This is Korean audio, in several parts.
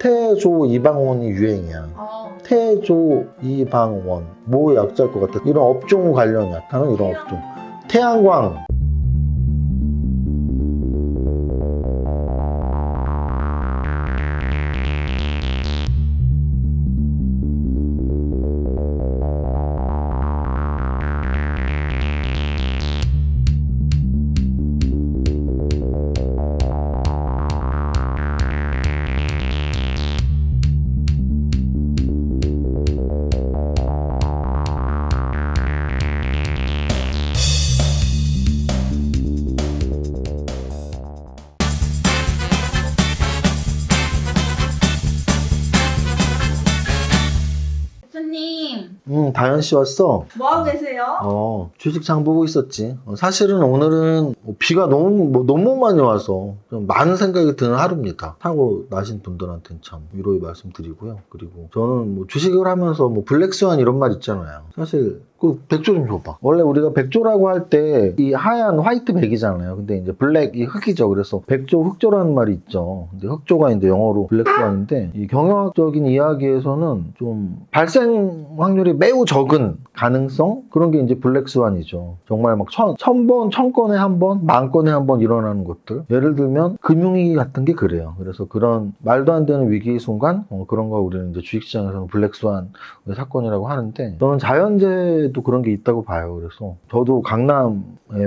태조 이방원이 유행이야. 어. 태조 이방원 뭐 약자일 것 같아. 이런 업종 관련 약하는 이런 업종. 태양광 음 다현 씨 왔어. 뭐 하고 계세요? 어 주식장 보고 있었지. 어, 사실은 오늘은 뭐 비가 너무 뭐 너무 많이 와서 좀 많은 생각이 드는 하루입니다. 타고 나신 분들한테는 참 위로의 말씀 드리고요. 그리고 저는 뭐 주식을 하면서 뭐 블랙스완 이런 말 있잖아요. 사실 그 백조 좀 줘봐. 원래 우리가 백조라고 할 때 이 하얀 화이트 백이잖아요. 근데 이제 블랙 이 흑이죠. 그래서 백조 흑조라는 말이 있죠. 근데 흑조가 이제 영어로 블랙스완인데 이 경영학적인 이야기에서는 좀 발생 확률이 매우 적은 가능성 그런 게 이제 블랙스완이죠. 정말 막 천, 천 번, 천 건에 한 번, 만 건에 한 번 일어나는 것들. 예를 들면 금융위기 같은 게 그래요. 그래서 그런 말도 안 되는 위기의 순간 어, 그런 거 우리는 이제 주식시장에서는 블랙스완 사건이라고 하는데 저는 자연재 해도 그런 게 있다고 봐요. 그래서 저도 강남에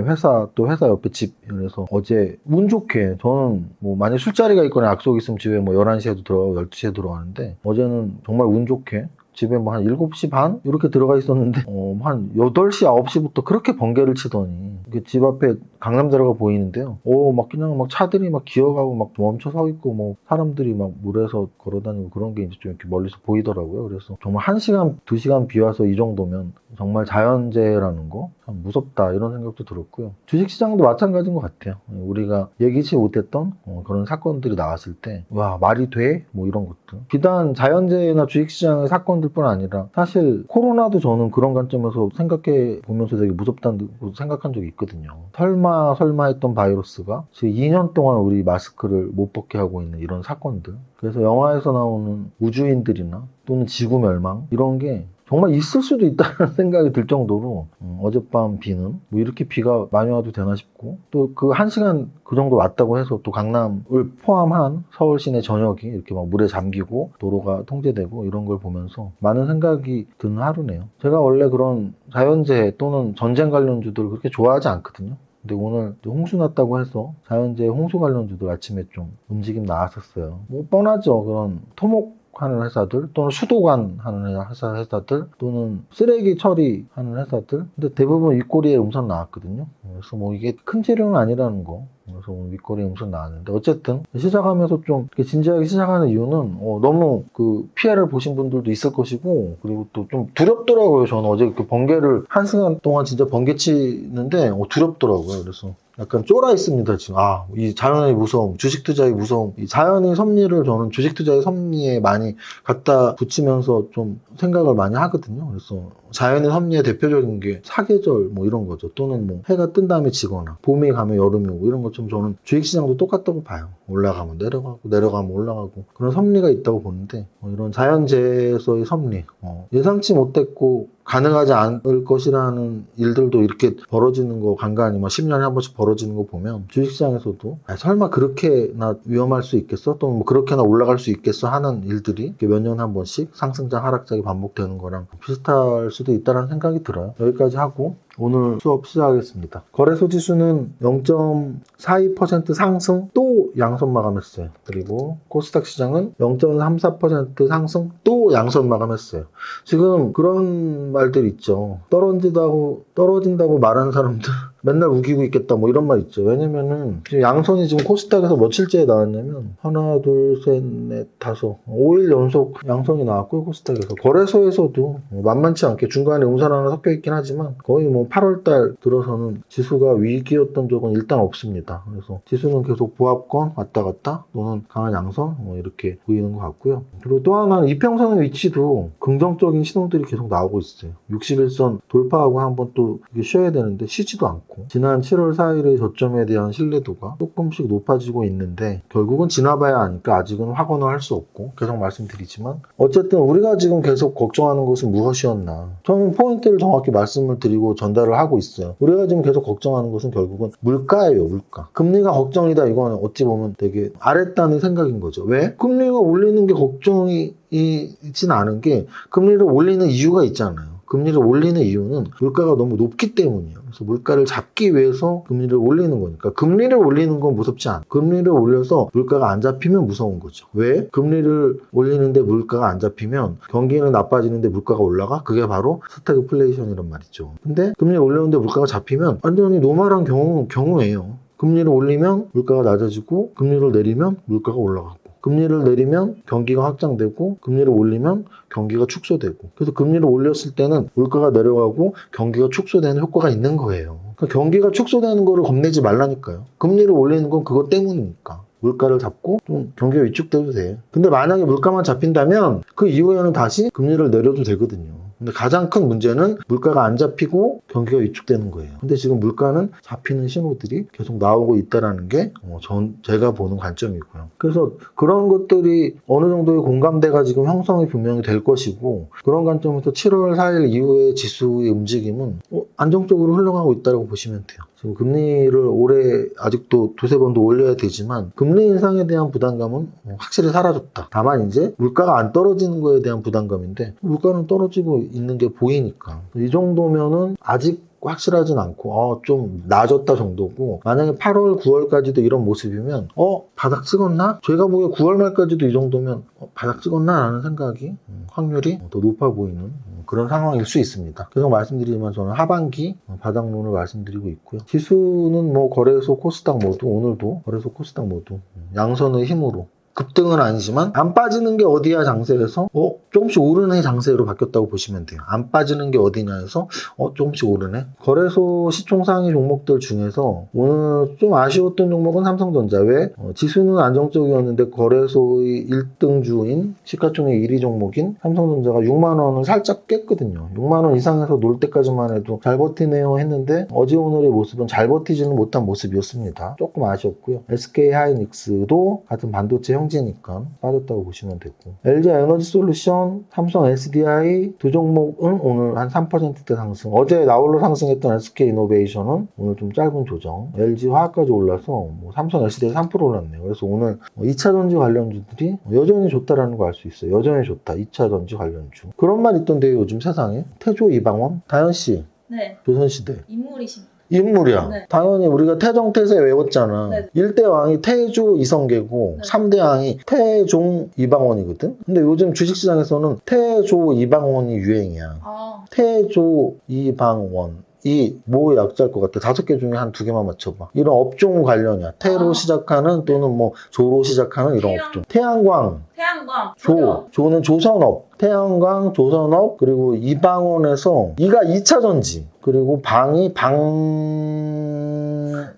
회사 또 회사 옆에 집 그래서 어제 운 좋게 저는 뭐 만약 술자리가 있거나 약속 있으면 집에 뭐 11시에도 들어가고 12시에 들어가는데 어제는 정말 운 좋게 집에 뭐 한 7시 반? 이렇게 들어가 있었는데, 어, 한 8시, 9시부터 그렇게 번개를 치더니, 집 앞에 강남대로가 보이는데요. 오, 막 그냥 막 차들이 막 기어가고 막 멈춰 서 있고, 뭐, 사람들이 막 물에서 걸어 다니고 그런 게 이제 좀 이렇게 멀리서 보이더라고요. 그래서 정말 1시간, 2시간 비 와서 이 정도면 정말 자연재해라는 거, 참 무섭다, 이런 생각도 들었고요. 주식시장도 마찬가지인 것 같아요. 우리가 예기치 못했던 어, 그런 사건들이 나왔을 때, 와, 말이 돼? 뭐 이런 것들. 비단 자연재해나 주식시장의 사건 들뿐 아니라, 사실 코로나도 저는 그런 관점에서 생각해 보면서 되게 무섭다는 생각한 적이 있거든요. 설마, 설마 했던 바이러스가 지금 2년 동안 우리 마스크를 못 벗게 하고 있는 이런 사건들. 그래서 영화에서 나오는 우주인들이나 또는 지구 멸망, 이런 게 정말 있을 수도 있다는 생각이 들 정도로 음, 어젯밤 비는 뭐 이렇게 비가 많이 와도 되나 싶고 또 그 한 시간 그 정도 왔다고 해서 또 강남을 포함한 서울 시내 전역이 이렇게 막 물에 잠기고 도로가 통제되고 이런 걸 보면서 많은 생각이 드는 하루네요. 제가 원래 그런 자연재해 또는 전쟁 관련 주들을 그렇게 좋아하지 않거든요. 근데 오늘 홍수 났다고 해서 자연재해 홍수 관련주들 아침에 좀 움직임 나왔었어요. 뭐 뻔하죠. 그런 토목 하는 회사들 또는 수도관 하는 회사, 회사들 또는 쓰레기 처리하는 회사들. 근데 대부분 윗꼬리에 음선 나왔거든요. 그래서 뭐 이게 큰 재료는 아니라는 거 그래서 오늘 윗꼬리에 음선 나왔는데 어쨌든 시작하면서 좀 진지하게 시작하는 이유는 어, 너무 그 피해를 보신 분들도 있을 것이고 그리고 또 좀 두렵더라고요. 저는 어제 그 번개를 한 시간 동안 진짜 번개 치는데 어, 두렵더라고요. 그래서 약간 쫄아 있습니다 지금. 아 이 자연의 무서움 주식 투자의 무서움 이 자연의 섭리를 저는 주식 투자의 섭리에 많이 갖다 붙이면서 좀 생각을 많이 하거든요. 그래서 자연의 섭리의 대표적인 게 사계절 뭐 이런 거죠. 또는 뭐 해가 뜬 다음에 지거나 봄이 가면 여름이 오고 이런 것좀 저는 주식시장도 똑같다고 봐요 올라가면 내려가고 내려가면 올라가고 그런 섭리가 있다고 보는데 어, 이런 자연재해에서의 섭리 어, 예상치 못했고 가능하지 않을 것이라는 일들도 이렇게 벌어지는 거 간간히 뭐 10년에 한 번씩 벌어지는 거 보면 주식시장에서도 아, 설마 그렇게나 위험할 수 있겠어? 또는 뭐 그렇게나 올라갈 수 있겠어? 하는 일들이 몇 년에 한 번씩 상승장 하락장이 반복되는 거랑 비슷할 수도 있다는 생각이 들어요. 여기까지 하고 오늘 수업 시작하겠습니다. 거래소 지수는 0.42% 상승 또 양선 마감했어요. 그리고 코스닥 시장은 0.34% 상승 또 양선 마감했어요. 지금 그런 말들 있죠. 떨어진다고 떨어진다고 말하는 사람들 맨날 우기고 있겠다 뭐 이런 말 있죠. 왜냐면은 지금 양선이 지금 코스닥에서 며칠째에 나왔냐면 하나 둘 셋 넷 다섯 5일 연속 양선이 나왔고요 코스닥에서 거래소에서도 만만치 않게 중간에 음선 하나 섞여 있긴 하지만 거의 뭐 8월달 들어서는 지수가 위기였던 적은 일단 없습니다. 그래서 지수는 계속 보합권 왔다 갔다 또는 강한 양선 뭐 이렇게 보이는 것 같고요. 그리고 또 하나는 이평선의 위치도 긍정적인 신호들이 계속 나오고 있어요. 61선 돌파하고 한번 또 쉬어야 되는데 쉬지도 않고 않고 지난 7월 4일의 저점에 대한 신뢰도가 조금씩 높아지고 있는데 결국은 지나봐야 하니까 아직은 확언을 할 수 없고 계속 말씀드리지만 어쨌든 우리가 지금 계속 걱정하는 것은 무엇이었나. 저는 포인트를 정확히 말씀을 드리고 전달을 하고 있어요. 우리가 지금 계속 걱정하는 것은 결국은 물가예요 물가. 금리가 걱정이다. 이건 어찌 보면 되게 아랬다는 생각인 거죠. 왜? 금리가 올리는 게 걱정이 있진 않은 게 금리를 올리는 이유가 있잖아요 금리를 올리는 이유는 물가가 너무 높기 때문이에요. 그래서 물가를 잡기 위해서 금리를 올리는 거니까 금리를 올리는 건 무섭지 않아. 금리를 올려서 물가가 안 잡히면 무서운 거죠. 왜? 금리를 올리는데 물가가 안 잡히면 경기는 나빠지는데 물가가 올라가? 그게 바로 스태그플레이션이란 말이죠. 근데 금리를 올렸는데 물가가 잡히면 완전히 노멀한 경우, 경우예요. 금리를 올리면 물가가 낮아지고 금리를 내리면 물가가 올라가고 금리를 내리면 경기가 확장되고 금리를 올리면 경기가 축소되고 그래서 금리를 올렸을 때는 물가가 내려가고 경기가 축소되는 효과가 있는 거예요. 그러니까 경기가 축소되는 거를 겁내지 말라니까요. 금리를 올리는 건 그것 때문이니까. 물가를 잡고 좀 경기가 위축돼도 돼. 근데 만약에 물가만 잡힌다면 그 이후에는 다시 금리를 내려도 되거든요. 근데 가장 큰 문제는 물가가 안 잡히고 경기가 위축되는 거예요. 근데 지금 물가는 잡히는 신호들이 계속 나오고 있다라는 게 어, 전, 제가 보는 관점이고요. 그래서 그런 것들이 어느 정도의 공감대가 지금 형성이 분명히 될 것이고 그런 관점에서 7월 4일 이후의 지수의 움직임은 어, 안정적으로 흘러가고 있다고 보시면 돼요. 지금 금리를 올해 아직도 두세 번도 올려야 되지만 금리 인상에 대한 부담감은 어, 확실히 사라졌다. 다만 이제 물가가 안 떨어지는 거에 대한 부담감인데 물가는 떨어지고 있는 게 보이니까 이 정도면은 아직 확실하진 않고 어, 좀 나아졌다 정도고 만약에 8월 9월까지도 이런 모습이면 어 바닥 찍었나? 저희가 보기에 9월 말까지도 이 정도면 어, 바닥 찍었나? 라는 생각이 음, 확률이 더 높아 보이는 음, 그런 상황일 수 있습니다. 계속 말씀드리지만 저는 하반기 어, 바닥론을 말씀드리고 있고요. 지수는 뭐 거래소 코스닥 모두 오늘도 거래소 코스닥 모두 음, 양선의 힘으로 급등은 아니지만 안 빠지는 게 어디야 장세에서 어 조금씩 오르는 장세로 바뀌었다고 보시면 돼요. 안 빠지는 게 어디냐 해서 어 조금씩 오르네. 거래소 시총 상위 종목들 중에서 오늘 좀 아쉬웠던 종목은 삼성전자 왜 어, 지수는 안정적이었는데 거래소의 1등 주인 시가총액 1위 종목인 삼성전자가 6만 원을 살짝 깼거든요. 6만 원 이상에서 놀 때까지만 해도 잘 버티네요 했는데 어제 오늘의 모습은 잘 버티지는 못한 모습이었습니다. 조금 아쉬웠고요. SK 하이닉스도 같은 반도체 형 제니까 빠졌다고 보시면 되고 LG 에너지 솔루션, 삼성 SDI 두 종목은 오늘 한 3%대 상승. 어제 나홀로 상승했던 SK 이노베이션은 오늘 좀 짧은 조정. LG 화학까지 올라서 뭐 삼성 SDI 3% 올랐네요. 그래서 오늘 2차 전지 관련주들이 여전히 좋다라는 거알수 있어요. 여전히 좋다. 2차 전지 관련주. 그런 말 있던데요, 요즘 세상에. 태조 이방원, 다현 씨, 네, 조선시대. 인물이십니다. 인물이야. 네. 당연히 우리가 태정태세 외웠잖아. 네. 일 1대 왕이 태조 이성계고 네. 삼 3대 왕이 태종 이방원이거든. 근데 요즘 주식시장에서는 태조 이방원이 유행이야. 아, 태조 이방원. 이뭐 약자일 것 같아? 다섯 개 중에 한 두 개만 맞춰봐. 이런 업종 관련이야. 태로 아. 시작하는 또는 뭐 조로 시작하는 이런 태양. 업종. 태양광, 태양광, 조, 조력, 조는 조선업, 태양광, 조선업, 그리고 이방원에서 이가 2차 전지, 그리고 방이 방,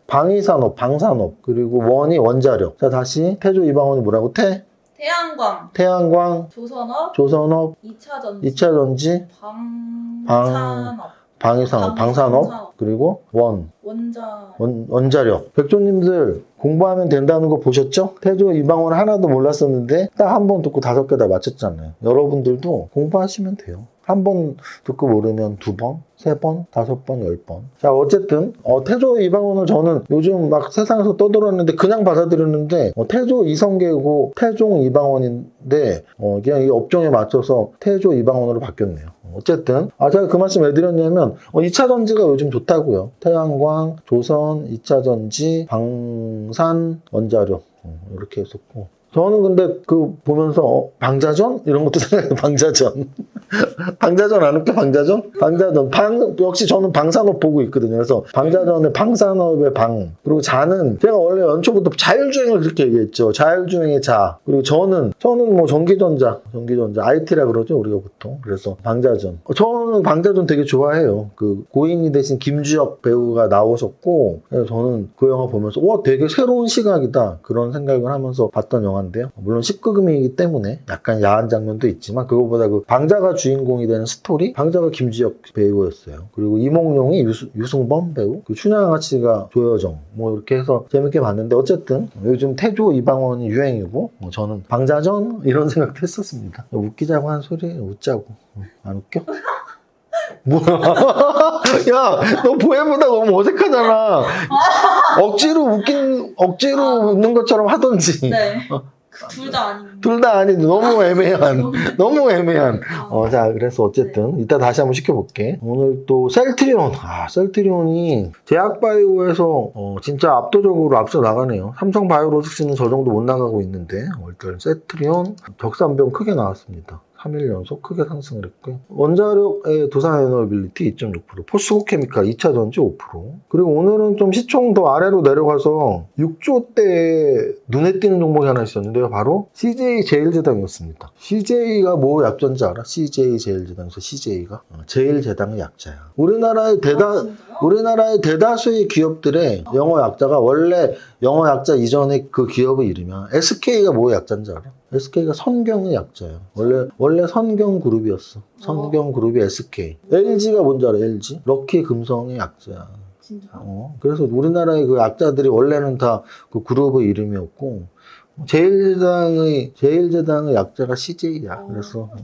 방위산업, 방산업, 그리고 원이 원자력. 자, 다시 태조 이방원이 뭐라고? 태, 태양광, 태양광, 조선업, 조선업, 2차 전지, 2차 전지, 방산업, 방위산업, 방산업, 그리고 원, 원자, 원, 원자력. 백조님들 공부하면 된다는 거 보셨죠? 태조 이방원 하나도 몰랐었는데 딱 한 번 듣고 다섯 개 다 맞췄잖아요. 여러분들도 공부하시면 돼요. 한 번 듣고 모르면 두 번, 세 번, 다섯 번, 열 번. 자, 어쨌든, 어, 태조 이방원을 저는 요즘 막 세상에서 떠들었는데 그냥 받아들였는데, 어, 태조 이성계고 태종 이방원인데, 어, 그냥 이 업종에 맞춰서 태조 이방원으로 바뀌었네요. 어쨌든, 아, 제가 그 말씀 왜 드렸냐면, 어, 2차 전지가 요즘 좋다고요. 태양광, 조선, 2차 전지, 방산, 원자력. 어, 이렇게 했었고. 저는 근데 그 보면서 어, 방자전 이런 것도 생각해요. 방자전. 방자전 안 웃겨? 방자전? 방자전. 방 역시 저는 방산업 보고 있거든요. 그래서 방자전의 방산업의 방 그리고 자는 제가 원래 연초부터 자율주행을 그렇게 얘기했죠. 자율주행의 자 그리고 저는 저는 뭐 전기전자, 전기전자 IT라 그러죠 우리가 보통. 그래서 방자전. 어, 저는 방자전 되게 좋아해요. 그 고인이 대신 김주혁 배우가 나오셨고 그래서 저는 그 영화 보면서 와 되게 새로운 시각이다 그런 생각을 하면서 봤던 영화인데요. 물론 19금이기 때문에 약간 야한 장면도 있지만 그거보다 그 방자가 주인공이 되는 스토리 방자가 김지혁 배우였어요. 그리고 이몽룡이 유수- 유승범 배우, 그 춘향 아치가 조여정 뭐 이렇게 해서 재밌게 봤는데 어쨌든 요즘 태조 이방원이 유행이고 뭐 저는 방자전 이런 생각도 했었습니다. 웃기자고 한 소리 웃자고 안 웃겨? 뭐야? 야, 너 보혜보다 너무 어색하잖아. 억지로 웃긴, 억지로 웃는 것처럼 하던지. 네. 어. 둘다 아닌데. 둘다 아닌데 너무 애매한, 너무 애매한. 어, 자, 그래서 어쨌든 이따 다시 한번 시켜볼게. 오늘 또 셀트리온. 아, 셀트리온이 제약바이오에서 어, 진짜 압도적으로 앞서 나가네요. 삼성바이오로직스는 저 정도 못 나가고 있는데 어, 일단 셀트리온 적산병 크게 나왔습니다. 3일 연속 크게 상승을 했고요. 원자력의 두산 에너빌리티 2.6%, 포스코 케미칼 2차 전지 5%. 그리고 오늘은 좀 시총 더 아래로 내려가서 6조 대 눈에 띄는 종목이 하나 있었는데요. 바로 CJ 제일제당이었습니다. CJ가 뭐 약자인지 알아? CJ 제일제당에서 CJ가 어, 제일제당의 약자야. 우리나라의 대다 아? 우리나라의 대다수의 기업들의 영어 약자가 원래 영어 약자 이전에 그 기업의 이름이야. SK가 뭐 약자인지 알아? SK가 선경의 약자야. 원래 원래 선경 그룹이었어. 선경 그룹이 SK. LG가 뭔지 알아? LG? 럭키 금성의 약자야. 진짜. 어, 그래서 우리나라의 그 약자들이 원래는 다 그 그룹의 이름이었고 제일제당의 제일제당의 약자가 CJ야. 그래서 어,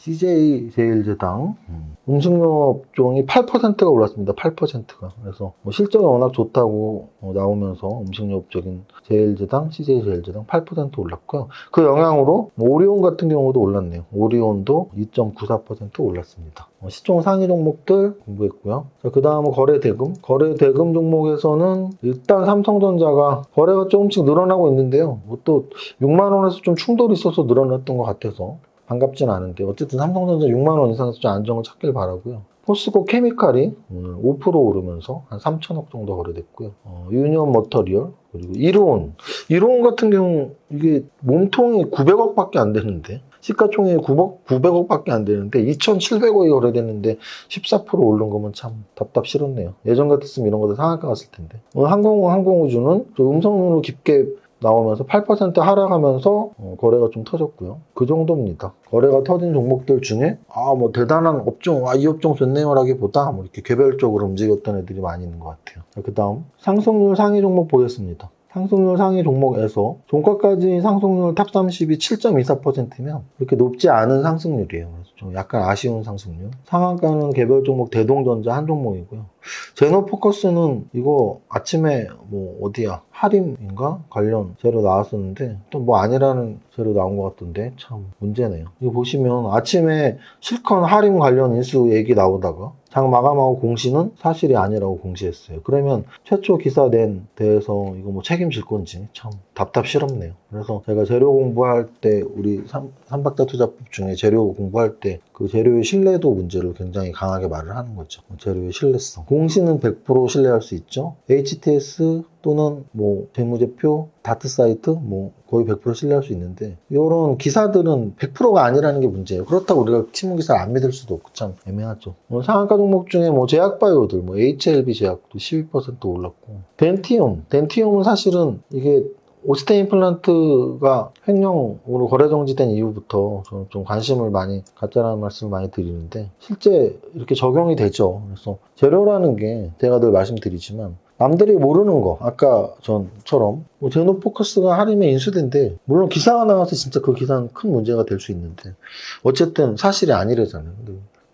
CJ 제일제당 음. 음식료 업종이 8%가 올랐습니다. 8%가 그래서 뭐 실적이 워낙 좋다고 어, 나오면서 음식료 업적인 제일제당, CJ 제일제당 8% 올랐고요. 그 영향으로 뭐 오리온 같은 경우도 올랐네요. 오리온도 2.94% 올랐습니다. 어, 시총 상위 종목들 공부했고요. 그 다음은 거래 대금. 거래 대금 종목에서는 일단 삼성전자가 거래가 조금씩 늘어나고 있는데요. 뭐 또 6만 원에서 좀 충돌이 있어서 늘어났던 것 같아서 반갑진 않은데 어쨌든 삼성전자 6만 원 이상에서 좀 안정을 찾길 바라고요. 포스코 케미칼이 오늘 5% 오르면서 한 3천억 정도 거래됐고요. 어, 유니온 머터리얼 그리고 이로온 이로온 같은 경우 이게 몸통이 900억밖에 안 되는데 시가총액이 900, 900억밖에 안 되는데 2,700억이 거래됐는데 14% 오른 거면 참 답답 싫었네요. 예전 같았으면 이런 거도 상한가 갔을 텐데. 오늘 항공우 항공우주는 좀 음성으로 깊게 나오면서 8% 하락하면서 어, 거래가 좀 터졌고요. 그 정도입니다. 거래가 터진 종목들 중에 아 뭐 대단한 업종, 아 이 업종 좋네요라기보다 뭐 이렇게 개별적으로 움직였던 애들이 많이 있는 것 같아요. 그 다음 상승률 상위 종목 보겠습니다. 상승률 상위 종목에서 종가까지 상승률 탑 30이 7.24%면 그렇게 높지 않은 상승률이에요. 약간 아쉬운 상승률. 상한가는 개별 종목 대동전자 한 종목이고요. 제노포커스는 이거 아침에 뭐 어디야 하림인가 관련 재료 나왔었는데 또 뭐 아니라는 재료 나온 것 같던데 참 문제네요. 이거 보시면 아침에 실컷 하림 관련 인수 얘기 나오다가 장 마감하고 공시는 사실이 아니라고 공시했어요. 그러면 최초 기사 낸 데에서 이거 뭐 책임질 건지 참 답답스럽네요. 그래서 제가 재료 공부할 때 우리 삼, 삼박자 투자법 중에 재료 공부할 때 그 재료의 신뢰도 문제를 굉장히 강하게 말을 하는 거죠. 재료의 신뢰성. 공시는 100% 신뢰할 수 있죠. HTS 또는 뭐 재무제표, 다트 사이트 뭐 거의 100% 신뢰할 수 있는데 이런 기사들은 100%가 아니라는 게 문제예요. 그렇다고 우리가 친문 기사를 안 믿을 수도 없고 참 애매하죠. 뭐 상한가 종목 중에 뭐 제약바이오들, 뭐 HLB 제약도 12% 올랐고 덴티움, 덴티움은 사실은 이게 오스테 임플란트가 횡령으로 거래 정지된 이후부터 저는 좀 관심을 많이 갖자라는 말씀을 많이 드리는데 실제 이렇게 적용이 되죠. 그래서 재료라는 게 제가 늘 말씀드리지만 남들이 모르는 거 아까 전처럼 뭐 제노포커스가 할인에 인수된데 물론 기사가 나와서 진짜 그 기사는 큰 문제가 될 수 있는데 어쨌든 사실이 아니래잖아요.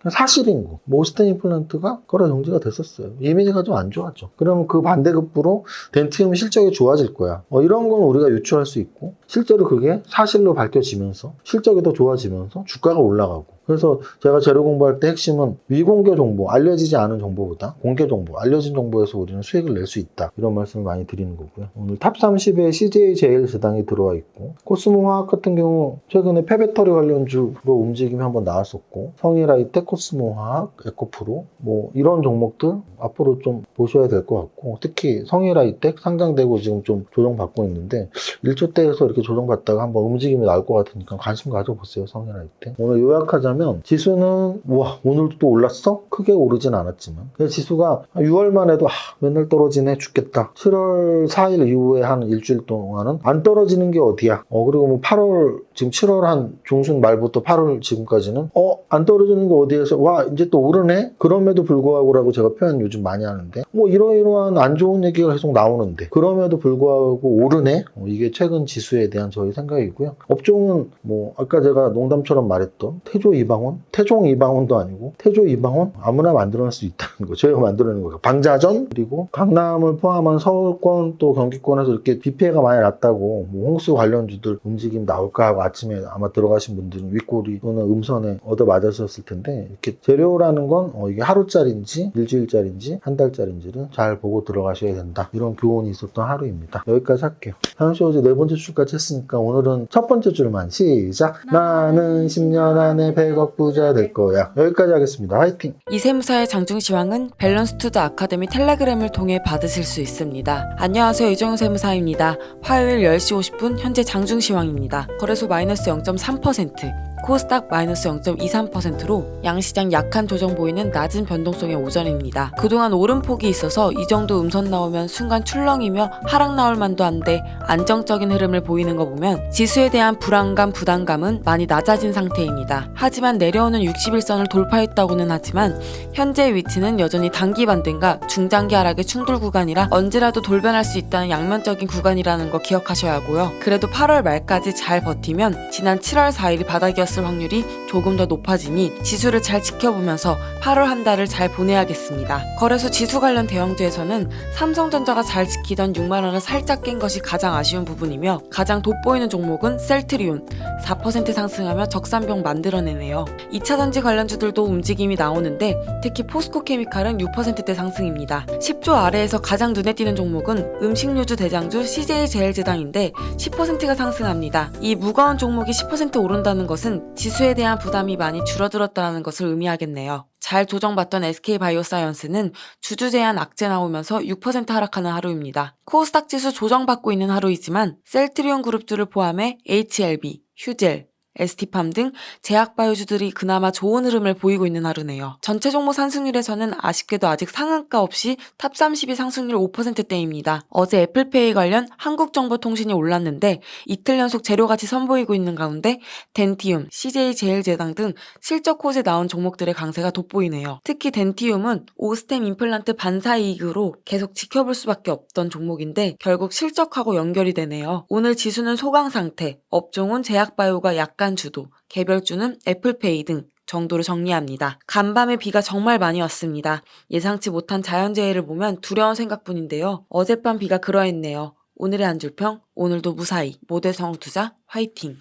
사실인 거. 뭐 오스텐 임플란트가 거래 정지가 됐었어요. 이미지가 좀 안 좋았죠. 그럼 그 반대급부로 덴티움 실적이 좋아질 거야. 어, 이런 건 우리가 유추할 수 있고 실제로 그게 사실로 밝혀지면서 실적이 더 좋아지면서 주가가 올라가고 그래서 제가 재료 공부할 때 핵심은 위공개 정보, 알려지지 않은 정보보다 공개 정보, 알려진 정보에서 우리는 수익을 낼 수 있다. 이런 말씀을 많이 드리는 거고요. 오늘 탑 30에 CJ 제일 제당이 들어와 있고 코스모 화학 같은 경우 최근에 폐배터리 관련주로 움직임이 한번 나왔었고 성일아이텍, 코스모 화학, 에코프로 뭐 이런 종목들 앞으로 좀 보셔야 될 것 같고 특히 성일아이텍 상장되고 지금 좀 조정받고 있는데 1조 대에서 이렇게 조정받다가 한번 움직임이 나올 것 같으니까 관심 가져보세요 성일아이텍 오늘 요약하자면 뭐냐면 지수는 와 오늘도 또 올랐어? 크게 오르진 않았지만. 지수가 6월만 해도 아, 맨날 떨어지네 죽겠다. 7월 4일 이후에 한 일주일 동안은 안 떨어지는 게 어디야? 어 그리고 뭐 8월 지금 7월 한 중순 말부터 8월 지금까지는 어 안 떨어지는 게 어디에서 와 이제 또 오르네? 그럼에도 불구하고라고 제가 표현 요즘 많이 하는데 뭐 이러이러한 안 좋은 얘기가 계속 나오는데 그럼에도 불구하고 오르네? 어, 이게 최근 지수에 대한 저희 생각이고요. 업종은 뭐 아까 제가 농담처럼 말했던 태조 이방원 태종 이방원도 아니고 태조 이방원 아무나 만들어낼 수 있다는 거 저희가 만들어내는 거예요. 방자전 그리고 강남을 포함한 서울권 또 경기권에서 이렇게 비 피해가 많이 났다고 뭐 홍수 관련주들 움직임 나올까 하고 아침에 아마 들어가신 분들은 윗골이 또는 음선에 얻어 맞으셨을 텐데 이렇게 재료라는 건 어, 이게 하루짜리인지 일주일짜리인지 한 달짜리인지를 잘 보고 들어가셔야 된다. 이런 교훈이 있었던 하루입니다. 여기까지 할게요. 현씨 어제 네 번째 줄까지 했으니까 오늘은 첫 번째 줄만 시작. 나는 10년 안에 100억 부자 될 거야 여기까지 하겠습니다 화이팅 이세무사의 장중 시황은 밸런스투드 아카데미 텔레그램을 통해 받으실 수 있습니다. 안녕하세요. 이정우 세무사입니다. 화요일 10시 50분 현재 장중 시황입니다. 거래소 마이너스 0.3%, 코스닥 마이너스 0.23%로 양시장 약한 조정 보이는 낮은 변동성의 오전입니다. 그동안 오름폭이 있어서 이 정도 음선 나오면 순간 출렁이며 하락 나올 만도 한데 안정적인 흐름을 보이는 거 보면 지수에 대한 불안감, 부담감은 많이 낮아진 상태입니다. 하지만 내려오는 61선을 돌파했다고는 하지만 현재 위치는 여전히 단기 반등과 중장기 하락의 충돌 구간이라 언제라도 돌변할 수 있다는 양면적인 구간이라는 거 기억하셔야 하고요. 그래도 8월 말까지 잘 버티면 지난 7월 4일이 바닥이었 을 확률이 조금 더 높아지니 지수를 잘 지켜보면서 8월 한 달을 잘 보내야겠습니다. 거래소 지수 관련 대형주에서는 삼성전자가 잘 지키던 6만 원을 살짝 깬 것이 가장 아쉬운 부분이며 가장 돋보이는 종목은 셀트리온 4% 상승하며 적산병 만들어내네요. 2차전지 관련주들도 움직임이 나오는데 특히 포스코 케미칼은 6%대 상승입니다. 10조 아래에서 가장 눈에 띄는 종목은 음식료주 대장주 CJ제일제당인데 10%가 상승합니다. 이 무거운 종목이 10% 오른다는 것은 지수에 대한 부담이 많이 줄어들었다는 것을 의미하겠네요. 잘 조정받던 SK바이오사이언스는 주주 제한 악재 나오면서 6% 하락하는 하루입니다. 코스닥 지수 조정받고 있는 하루이지만 셀트리온 그룹주를 포함해 HLB, 휴젤, ST팜 등 제약 바이오주들이 그나마 좋은 흐름을 보이고 있는 하루네요. 전체 종목 상승률에서는 아쉽게도 아직 상한가 없이 탑 30이 상승률 5%대입니다. 어제 애플페이 관련 한국정보통신이 올랐는데 이틀 연속 재료같이 선보이고 있는 가운데 덴티움, CJ제일제당 등 실적 호재 나온 종목들의 강세가 돋보이네요. 특히 덴티움은 오스템 임플란트 반사 이익으로 계속 지켜볼 수밖에 없던 종목인데 결국 실적하고 연결이 되네요. 오늘 지수는 소강 상태, 업종은 제약바이오가 약간 주도, 개별 주는 애플페이 등 정도로 정리합니다. 간밤에 비가 정말 많이 왔습니다. 예상치 못한 자연재해를 보면 두려운 생각뿐인데요. 어젯밤 비가 그러했네요. 오늘의 한 줄평, 오늘도 무사히 모대성 투자 화이팅!